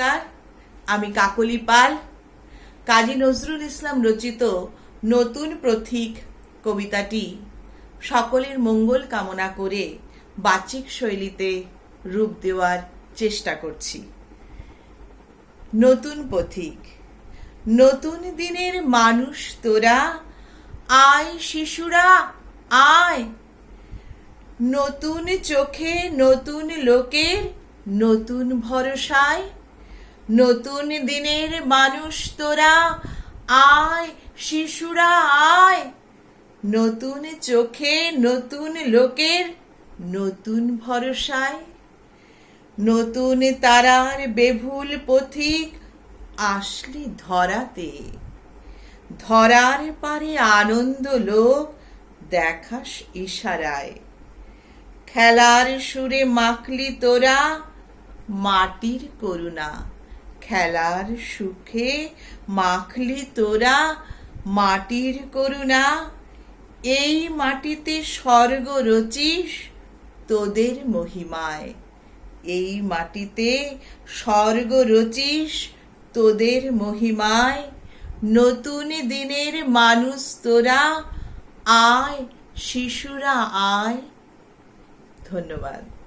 নমস্কার, আমি কাকলি পাল। কাজী নজরুল ইসলাম রচিত নতুন প্রথিক কবিতাটি সকলের মঙ্গল কামনা করে বাচিক শৈলীতে রূপ দেওয়ার চেষ্টা করছি। নতুন পথিক নতুন দিনের মানুষ তোরা, আয় শিশুরা, আয়। নতুন চোখে নতুন লোকের, নতুন ভরসায় নতুন দিনের মানুষ তোরা, আয় শিশুরা, আয়। নতুন চোখে নতুন লোকের নতুন ভরসায়। নতুন তারার বেভুল পথিক আসলি ধরাতে। ধরার পারে আনন্দ লোক দেখাস ইশারায়। খেলার সুরে মাখলি তোরা মাটির করুণা। খেলার সুখে মাখলি তোরা মাটির করুণা। এই মাটিতে স্বর্গ রচিস তোদের মহিমায়। এই মাটিতে স্বর্গ রচিস তোদের মহিমায়। নতুন দিনের মানুষ তোরা, আয় শিশুরা আয়। ধন্যবাদ।